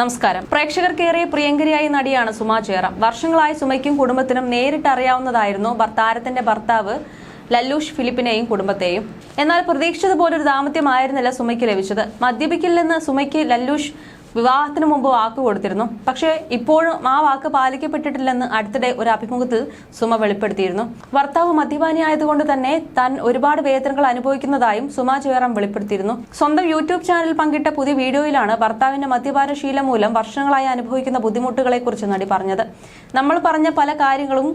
നമസ്കാരം. പ്രേക്ഷകർക്കേറെ പ്രിയങ്കരിയായ നടിയാണ് സുമ ചേറ വർഷങ്ങളായി സുമയ്ക്കും കുടുംബത്തിനും നേരിട്ട് അറിയാവുന്നതായിരുന്നു ഭർത്താരത്തിന്റെ ഭർത്താവ് ലല്ലൂഷ് ഫിലിപ്പിനെയും കുടുംബത്തെയും. എന്നാൽ പ്രതീക്ഷിച്ചതുപോലൊരു ദാമ്പത്യമായിരുന്നില്ല സുമയ്ക്ക് ലഭിച്ചത്. മദ്യപിക്കില്ലെന്ന് സുമയ്ക്ക് ലല്ലൂഷ് വിവാഹത്തിന് മുമ്പ് വാക്ക് കൊടുത്തിരുന്നു. പക്ഷേ ഇപ്പോഴും ആ വാക്ക് പാലിക്കപ്പെട്ടിട്ടില്ലെന്ന് അടുത്തിടെ ഒരു അഭിമുഖത്തിൽ സുമ വെളിപ്പെടുത്തിയിരുന്നു. ഭർത്താവ് മദ്യപാനിയായതുകൊണ്ട് തന്നെ താൻ ഒരുപാട് വേദനകൾ അനുഭവിക്കുന്നതായും സുമ ജയറാം വെളിപ്പെടുത്തിയിരുന്നു. സ്വന്തം യൂട്യൂബ് ചാനൽ പങ്കിട്ട പുതിയ വീഡിയോയിലാണ് ഭർത്താവിന്റെ മദ്യപാന ശീലം മൂലം വർഷങ്ങളായി അനുഭവിക്കുന്ന ബുദ്ധിമുട്ടുകളെക്കുറിച്ച് നടി പറഞ്ഞത്. നമ്മൾ പറഞ്ഞ പല കാര്യങ്ങളും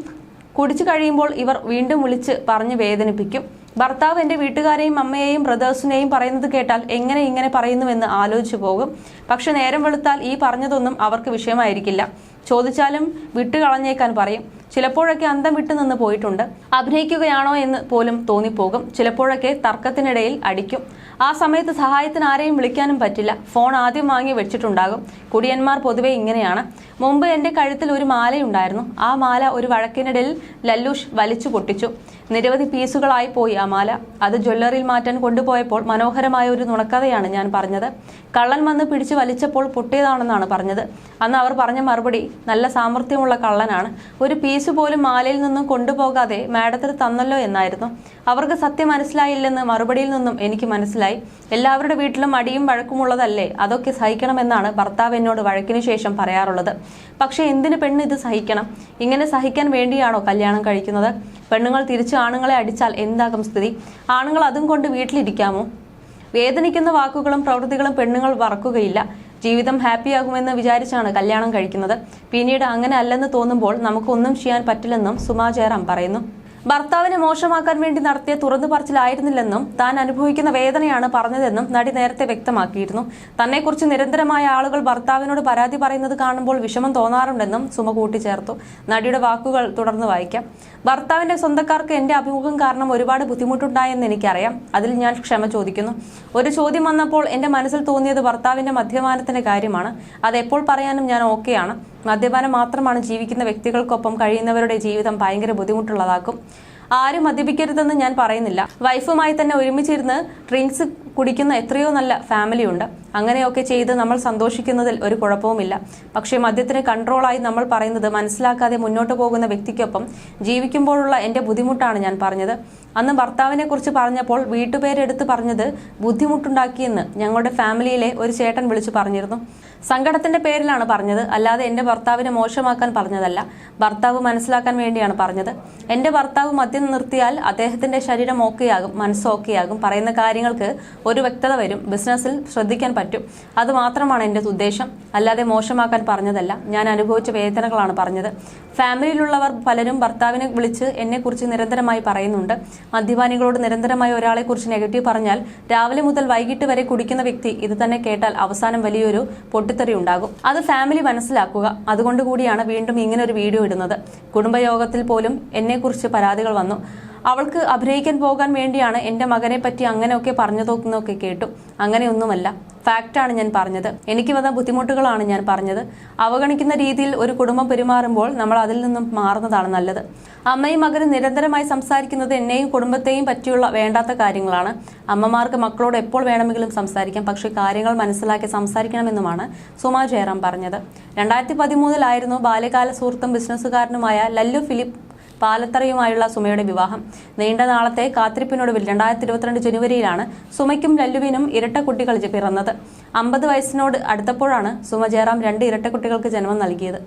കുടിച്ചു കഴിയുമ്പോൾ ഇവർ വീണ്ടും വിളിച്ച് പറഞ്ഞ് വേദനിപ്പിക്കും. ഭർത്താവ് എന്റെ വീട്ടുകാരെയും അമ്മയെയും ബ്രദേഴ്സിനെയും പറയുന്നത് കേട്ടാൽ എങ്ങനെ ഇങ്ങനെ പറയുന്നുവെന്ന് ആലോചിച്ചു പോകും. പക്ഷെ നേരം വെളുത്താൽ ഈ പറഞ്ഞതൊന്നും അവർക്ക് വിഷയമായിരിക്കില്ല. ചോദിച്ചാലും വിട്ടുകളഞ്ഞേക്കാൻ പറയും. ചിലപ്പോഴൊക്കെ അന്തം വിട്ടു നിന്ന് പോയിട്ടുണ്ട്. അഭിനയിക്കുകയാണോ എന്ന് പോലും തോന്നിപ്പോകും. ചിലപ്പോഴൊക്കെ തർക്കത്തിനിടയിൽ അടിക്കും. ആ സമയത്ത് സഹായത്തിന് ആരെയും വിളിക്കാനും പറ്റില്ല. ഫോൺ ആദ്യം വാങ്ങി വെച്ചിട്ടുണ്ടാകും. കുടിയന്മാർ പൊതുവെ ഇങ്ങനെയാണ്. മുമ്പ് എന്റെ കഴുത്തിൽ ഒരു മാലയുണ്ടായിരുന്നു. ആ മാല ഒരു വഴക്കിനിടയിൽ ലല്ലൂഷ് വലിച്ചു പൊട്ടിച്ചു. നിരവധി പീസുകളായി പോയി ആ മാല. അത് ജ്വല്ലറിയിൽ മാറ്റാൻ കൊണ്ടുപോയപ്പോൾ മനോഹരമായ ഒരു നുണക്കഥയാണ് ഞാൻ പറഞ്ഞത്. കള്ളൻ വന്ന് പിടിച്ചു വലിച്ചപ്പോൾ പൊട്ടിയതാണെന്നാണ് പറഞ്ഞത്. അന്ന് അവർ പറഞ്ഞ മറുപടി നല്ല സാമർഥ്യമുള്ള കള്ളനാണ്. ഒരു പീസ് പോലും മാലയിൽ നിന്നും കൊണ്ടുപോകാതെ മാഡത്തിന് തന്നല്ലോ എന്നായിരുന്നു. അവർക്ക് സത്യം മനസ്സിലായില്ലെന്ന് മറുപടിയിൽ നിന്നും എനിക്ക് മനസ്സിലായി. എല്ലാവരുടെ വീട്ടിലും അടിയും വഴക്കുമുള്ളതല്ലേ? അതൊക്കെ സഹിക്കണമെന്നാണ് ഭർത്താവ് എന്നോട് വഴക്കിനു ശേഷം പറയാറുള്ളത്. പക്ഷേ എന്തിന് പെണ്ണ് ഇത് സഹിക്കണം? ഇങ്ങനെ സഹിക്കാൻ വേണ്ടിയാണോ കല്യാണം കഴിക്കുന്നത്? പെണ്ണുങ്ങൾ തിരിച്ച് ആണുങ്ങളെ അടിച്ചാൽ എന്താകും സ്ഥിതി? ആണുങ്ങൾ അതും കൊണ്ട് വീട്ടിലിരിക്കാമോ? വേദനിക്കുന്ന വാക്കുകളും പ്രവൃത്തികളും പെണ്ണുങ്ങൾ വറക്കുകയില്ല. ജീവിതം ഹാപ്പിയാകുമെന്ന് വിചാരിച്ചാണ് കല്യാണം കഴിക്കുന്നത്. പിന്നീട് അങ്ങനെ അല്ലെന്ന് തോന്നുമ്പോൾ നമുക്കൊന്നും ചെയ്യാൻ പറ്റില്ലെന്നും സുമാ ജയറാം പറയുന്നു. ഭർത്താവിനെ മോശമാക്കാൻ വേണ്ടി നടത്തിയ തുറന്നു പറച്ചിലായിരുന്നില്ലെന്നും താൻ അനുഭവിക്കുന്ന വേദനയാണ് പറഞ്ഞതെന്നും നടി നേരത്തെ വ്യക്തമാക്കിയിരുന്നു. തന്നെക്കുറിച്ച് നിരന്തരമായ ആളുകൾ ഭർത്താവിനോട് പരാതി പറയുന്നത് കാണുമ്പോൾ വിഷമം തോന്നാറുണ്ടെന്നും സുമ കൂട്ടിച്ചേർത്തു. നടിയുടെ വാക്കുകൾ തുടർന്ന് വായിക്കാം. ഭർത്താവിന്റെ സ്വന്തക്കാർക്ക് എന്റെ അഭിമുഖം കാരണം ഒരുപാട് ബുദ്ധിമുട്ടുണ്ടായെന്ന് എനിക്കറിയാം. അതിൽ ഞാൻ ക്ഷമ ചോദിക്കുന്നു. ഒരു ചോദ്യം വന്നപ്പോൾ എന്റെ മനസ്സിൽ തോന്നിയത് ഭർത്താവിന്റെ മദ്യപാനത്തിന്റെ കാര്യമാണ്. അത് എപ്പോൾ പറയാനും ഞാൻ ഓക്കെയാണ്. മദ്യപാനം മാത്രമാണ് ജീവിക്കുന്ന വ്യക്തികൾക്കൊപ്പം കഴിയുന്നവരുടെ ജീവിതം ഭയങ്കര ബുദ്ധിമുട്ടുള്ളതാക്കും. ആരും മദ്യപിക്കരുതെന്ന് ഞാൻ പറയുന്നില്ല. വൈഫുമായി തന്നെ ഒരുമിച്ചിരുന്ന് ഡ്രിങ്ക്സ് കുടിക്കുന്ന എത്രയോ നല്ല ഫാമിലിയുണ്ട്. അങ്ങനെയൊക്കെ ചെയ്ത് നമ്മൾ സന്തോഷിക്കുന്നതിൽ ഒരു കുഴപ്പവുമില്ല. പക്ഷേ മദ്യത്തിന് കൺട്രോളായി നമ്മൾ പറയുന്നത് മനസ്സിലാക്കാതെ മുന്നോട്ട് പോകുന്ന വ്യക്തിക്കൊപ്പം ജീവിക്കുമ്പോഴുള്ള എന്റെ ബുദ്ധിമുട്ടാണ് ഞാൻ പറഞ്ഞത്. അന്ന് ഭർത്താവിനെ കുറിച്ച് പറഞ്ഞപ്പോൾ വീട്ടുപേരെടുത്ത് പറഞ്ഞത് ബുദ്ധിമുട്ടുണ്ടാക്കിയെന്ന് ഞങ്ങളുടെ ഫാമിലിയിലെ ഒരു ചേട്ടൻ വിളിച്ചു പറഞ്ഞിരുന്നു. സങ്കടത്തിന്റെ പേരിലാണ് പറഞ്ഞത്. അല്ലാതെ എന്റെ ഭർത്താവിനെ മോശമാക്കാൻ പറഞ്ഞതല്ല. ഭർത്താവ് മനസ്സിലാക്കാൻ വേണ്ടിയാണ് പറഞ്ഞത്. എന്റെ ഭർത്താവ് മദ്യം നിർത്തിയാൽ അദ്ദേഹത്തിന്റെ ശരീരം ഓക്കെയാകും മനസ്സ് ഓക്കെയാകും. പറയുന്ന കാര്യങ്ങൾക്ക് ഒരു വ്യക്തത വരും. ബിസിനസ്സിൽ ശ്രദ്ധിക്കാൻ പറ്റും. അത് മാത്രമാണ് എന്റെ ഉദ്ദേശം. അല്ലാതെ മോശമാക്കാൻ പറഞ്ഞതല്ല. ഞാൻ അനുഭവിച്ച വേദനകളാണ് പറഞ്ഞത്. ഫാമിലിയിലുള്ളവർ പലരും ഭർത്താവിനെ വിളിച്ച് എന്നെക്കുറിച്ച് നിരന്തരമായി പറയുന്നുണ്ട്. മദ്യപാനികളോട് നിരന്തരമായി ഒരാളെക്കുറിച്ച് നെഗറ്റീവ് പറഞ്ഞാൽ രാവിലെ മുതൽ വൈകിട്ട് വരെ കുടിക്കുന്ന വ്യക്തി ഇത് തന്നെ കേട്ടാൽ അവസാനം വലിയൊരു പൊട്ടിത്തെറി ഉണ്ടാകും. അത് ഫാമിലി മനസ്സിലാക്കുക. അതുകൊണ്ട് കൂടിയാണ് വീണ്ടും ഇങ്ങനെ ഒരു വീഡിയോ ഇടുന്നത്. കുടുംബയോഗത്തിൽ പോലും എന്നെക്കുറിച്ച് പരാതികൾ വന്നു. അവൾക്ക് അഭിനയിക്കാൻ പോകാൻ വേണ്ടിയാണ് എന്റെ മകനെ പറ്റി അങ്ങനെയൊക്കെ പറഞ്ഞു തോക്കുന്നൊക്കെ കേട്ടു. അങ്ങനെയൊന്നുമല്ല. ഫാക്റ്റാണ് ഞാൻ പറഞ്ഞത്. എനിക്ക് വന്ന ബുദ്ധിമുട്ടുകളാണ് ഞാൻ പറഞ്ഞത്. അവഗണിക്കുന്ന രീതിയിൽ ഒരു കുടുംബം പെരുമാറുമ്പോൾ നമ്മൾ അതിൽ നിന്നും മാറുന്നതാണ് നല്ലത്. അമ്മയും മകനും നിരന്തരമായി സംസാരിക്കുന്നത് എന്നെയും കുടുംബത്തെയും പറ്റിയുള്ള വേണ്ടാത്ത കാര്യങ്ങളാണ്. അമ്മമാർക്ക് മക്കളോട് എപ്പോൾ വേണമെങ്കിലും സംസാരിക്കാം. പക്ഷേ കാര്യങ്ങൾ മനസ്സിലാക്കി സംസാരിക്കണമെന്നുമാണ് സുമാ ജയറാം പറഞ്ഞത്. രണ്ടായിരത്തി പതിമൂന്നിലായിരുന്നു ബാല്യകാല സുഹൃത്തും ബിസിനസ്സുകാരനുമായ ലല്ലു ഫിലിപ്പ് പാലത്തറയുമായുള്ള സുമയുടെ വിവാഹം. നീണ്ട നാളത്തെ കാത്തിരിപ്പിനൊടുവിൽ രണ്ടായിരത്തി ഇരുപത്തിരണ്ട് ജനുവരിയിലാണ് സുമയ്ക്കും ലല്ലുവിനും ഇരട്ട കുട്ടികൾ പിറന്നത്. അമ്പത് വയസ്സിനോട് അടുത്തപ്പോഴാണ് സുമ ജയറാം രണ്ട് ഇരട്ട കുട്ടികൾക്ക് ജന്മം നൽകിയത്.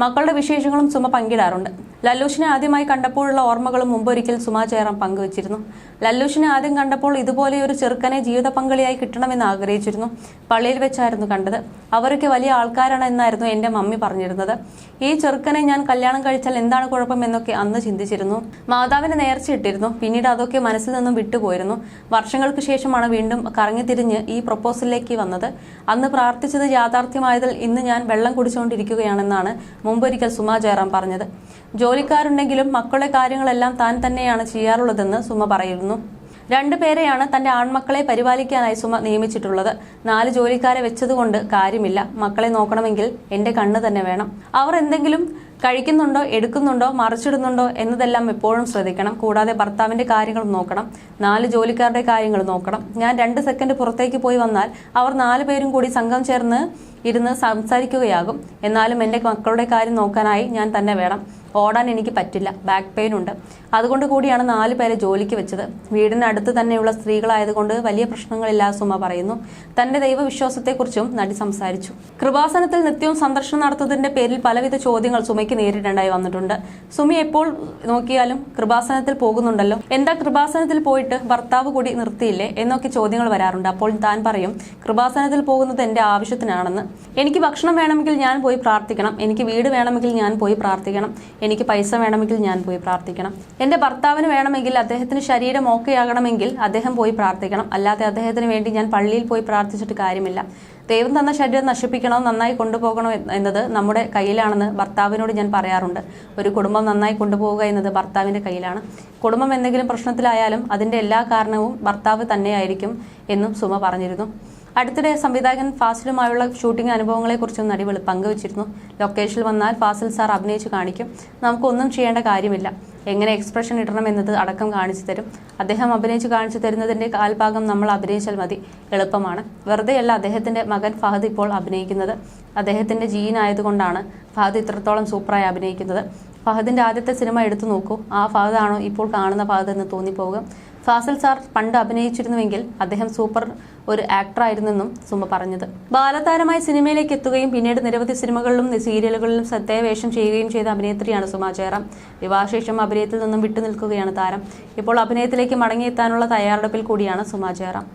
മക്കളുടെ വിശേഷങ്ങളും സുമ പങ്കിടാറുണ്ട്. ലല്ലൂഷിനെ ആദ്യമായി കണ്ടപ്പോഴുള്ള ഓർമ്മകളും മുമ്പൊരിക്കൽ സുമ ജയറാം പങ്കുവച്ചിരുന്നു. ലല്ലൂഷിനെ ആദ്യം കണ്ടപ്പോൾ ഇതുപോലെ ഒരു ചെറുക്കനെ ജീവിത പങ്കാളിയായി കിട്ടണമെന്ന് ആഗ്രഹിച്ചിരുന്നു. പള്ളിയിൽ വെച്ചായിരുന്നു കണ്ടത്. അവരൊക്കെ വലിയ ആൾക്കാരാണ് എന്നായിരുന്നു എന്റെ മമ്മി പറഞ്ഞിരുന്നത്. ഈ ചെറുക്കനെ ഞാൻ കല്യാണം കഴിച്ചാൽ എന്താണ് കുഴപ്പം എന്നൊക്കെ അന്ന് ചിന്തിച്ചിരുന്നു. മാതാവിന് നേർച്ചയിട്ടിരുന്നു പിന്നീട് അതൊക്കെ മനസ്സിൽ നിന്നും വിട്ടുപോയിരുന്നു. വർഷങ്ങൾക്ക് ശേഷമാണ് വീണ്ടും കറങ്ങിത്തിരിഞ്ഞ് ഈ പ്രൊപ്പോസലിലേക്ക് വന്നത്. അന്ന് പ്രാർത്ഥിച്ചത് യാഥാർത്ഥ്യമായതിൽ ഇന്ന് ഞാൻ വെള്ളം കുടിച്ചുകൊണ്ടിരിക്കുകയാണെന്നാണ് മുമ്പൊരിക്കൽ സുമ ജയറാം പറഞ്ഞത്. ജോലിക്കാരുണ്ടെങ്കിലും മക്കളുടെ കാര്യങ്ങളെല്ലാം താൻ തന്നെയാണ് ചെയ്യാറുള്ളതെന്ന് സുമ പറയുന്നു. രണ്ടുപേരെയാണ് തന്റെ ആൺമക്കളെ പരിപാലിക്കാനായി സുമ നിയമിച്ചിട്ടുള്ളത്. നാല് ജോലിക്കാരെ വെച്ചതുകൊണ്ട് കാര്യമില്ല. മക്കളെ നോക്കണമെങ്കിൽ എന്റെ കണ്ണ് തന്നെ വേണം. അവർ എന്തെങ്കിലും കഴിക്കുന്നുണ്ടോ എടുക്കുന്നുണ്ടോ മറിച്ചിടുന്നുണ്ടോ എന്നതെല്ലാം എപ്പോഴും ശ്രദ്ധിക്കണം. കൂടാതെ ഭർത്താവിന്റെ കാര്യങ്ങൾ നോക്കണം നാല് ജോലിക്കാരുടെ കാര്യങ്ങൾ നോക്കണം. ഞാൻ രണ്ട് സെക്കൻഡ് പുറത്തേക്ക് പോയി വന്നാൽ അവർ നാല് പേരും കൂടി സംഘം ചേർന്ന് ഇരുന്ന് സംസാരിക്കുകയാകും. എന്നാലും എന്റെ മക്കളുടെ കാര്യം നോക്കാനായി ഞാൻ തന്നെ വേണം. ഓടാൻ എനിക്ക് പറ്റില്ല. ബാക്ക് പെയിൻ ഉണ്ട്. അതുകൊണ്ട് കൂടിയാണ് നാല് പേരെ ജോലിക്ക് വെച്ചത്. വീടിനടുത്ത് തന്നെയുള്ള സ്ത്രീകളായതുകൊണ്ട് വലിയ പ്രശ്നങ്ങളില്ല സുമ പറയുന്നു. തന്റെ ദൈവവിശ്വാസത്തെക്കുറിച്ചും നടി സംസാരിച്ചു. കൃപാസനത്തിൽ നിത്യവും സന്ദർശനം നടത്തുന്നതിന്റെ പേരിൽ പലവിധ ചോദ്യങ്ങൾ സുമയ്ക്ക് നേരിടേണ്ടായി വന്നിട്ടുണ്ട്. സുമി എപ്പോൾ നോക്കിയാലും കൃപാസനത്തിൽ പോകുന്നുണ്ടല്ലോ. എന്താ കൃപാസനത്തിൽ പോയിട്ട് ഭർത്താവ് കൂടി നിർത്തിയില്ലേ എന്നൊക്കെ ചോദ്യങ്ങൾ വരാറുണ്ട്. അപ്പോൾ താൻ പറയും കൃപാസനത്തിൽ പോകുന്നത് എന്റെ ആവശ്യത്തിനാണെന്ന്. എനിക്ക് ഭക്ഷണം വേണമെങ്കിൽ ഞാൻ പോയി പ്രാർത്ഥിക്കണം. എനിക്ക് വീട് വേണമെങ്കിൽ ഞാൻ പോയി പ്രാർത്ഥിക്കണം. എനിക്ക് പൈസ വേണമെങ്കിൽ ഞാൻ പോയി പ്രാർത്ഥിക്കണം. എന്റെ ഭർത്താവിന് വേണമെങ്കിൽ അദ്ദേഹത്തിന് ശരീരം ഓക്കെ ആകണമെങ്കിൽ അദ്ദേഹം പോയി പ്രാർത്ഥിക്കണം. അല്ലാതെ അദ്ദേഹത്തിന് വേണ്ടി ഞാൻ പള്ളിയിൽ പോയി പ്രാർത്ഥിച്ചിട്ട് കാര്യമില്ല. ദൈവം തന്ന ശരീരം നശിപ്പിക്കണോ നന്നായി കൊണ്ടുപോകണോ എന്നത് നമ്മുടെ കയ്യിലാണെന്ന് ഭർത്താവിനോട് ഞാൻ പറയാറുണ്ട്. ഒരു കുടുംബം നന്നായി കൊണ്ടുപോവുക എന്നത് ഭർത്താവിന്റെ കയ്യിലാണ്. കുടുംബം എന്തെങ്കിലും പ്രശ്നത്തിലായാലും അതിന്റെ എല്ലാ കാരണവും ഭർത്താവ് തന്നെയായിരിക്കും എന്നും സുമ പറഞ്ഞിരുന്നു. അടുത്തിടെ സംവിധായകൻ ഫാസിലുമായുള്ള ഷൂട്ടിംഗ് അനുഭവങ്ങളെക്കുറിച്ചും നടി പങ്കുവച്ചിരുന്നു. ലൊക്കേഷനിൽ വന്നാൽ ഫാസിൽ സാർ അഭിനയിച്ച് കാണിക്കും. നമുക്കൊന്നും ചെയ്യേണ്ട കാര്യമില്ല. എങ്ങനെ എക്സ്പ്രഷൻ ഇടണം എന്നത് അടക്കം കാണിച്ചു തരും. അദ്ദേഹം അഭിനയിച്ച് കാണിച്ചു തരുന്നതിന്റെ കാൽഭാഗം നമ്മൾ അഭിനയിച്ചാൽ മതി. എളുപ്പമാണ്. വെറുതെയല്ല അദ്ദേഹത്തിന്റെ മകൻ ഫഹദ് ഇപ്പോൾ അഭിനയിക്കുന്നത്. അദ്ദേഹത്തിന്റെ ജീൻ ആയതുകൊണ്ടാണ് ഫഹദ് ഇത്രത്തോളം സൂപ്പറായി അഭിനയിക്കുന്നത്. ഫഹദിന്റെ ആദ്യത്തെ സിനിമ എടുത്തു നോക്കൂ. ആ ഫഹദാണോ ഇപ്പോൾ കാണുന്ന ഫഹദ് എന്ന് തോന്നിപ്പോകും. ഫാസിൽ സാർ പണ്ട് അഭിനയിച്ചിരുന്നുവെങ്കിൽ അദ്ദേഹം സൂപ്പർ ഒരു ആക്ടറായിരുന്നെന്നും സുമ പറഞ്ഞത്. ബാലതാരമായി സിനിമയിലേക്ക് എത്തുകയും പിന്നീട് നിരവധി സിനിമകളിലും സീരിയലുകളിലും ശ്രദ്ധേയ വേഷം ചെയ്യുകയും ചെയ്ത അഭിനേത്രിയാണ് സുമ ജയറാം. വിവാഹശേഷം അഭിനയത്തിൽ നിന്നും വിട്ടുനിൽക്കുകയാണ് താരം. ഇപ്പോൾ അഭിനയത്തിലേക്ക് മടങ്ങിയെത്താനുള്ള തയ്യാറെടുപ്പിൽ കൂടിയാണ് സുമ ജയറാം.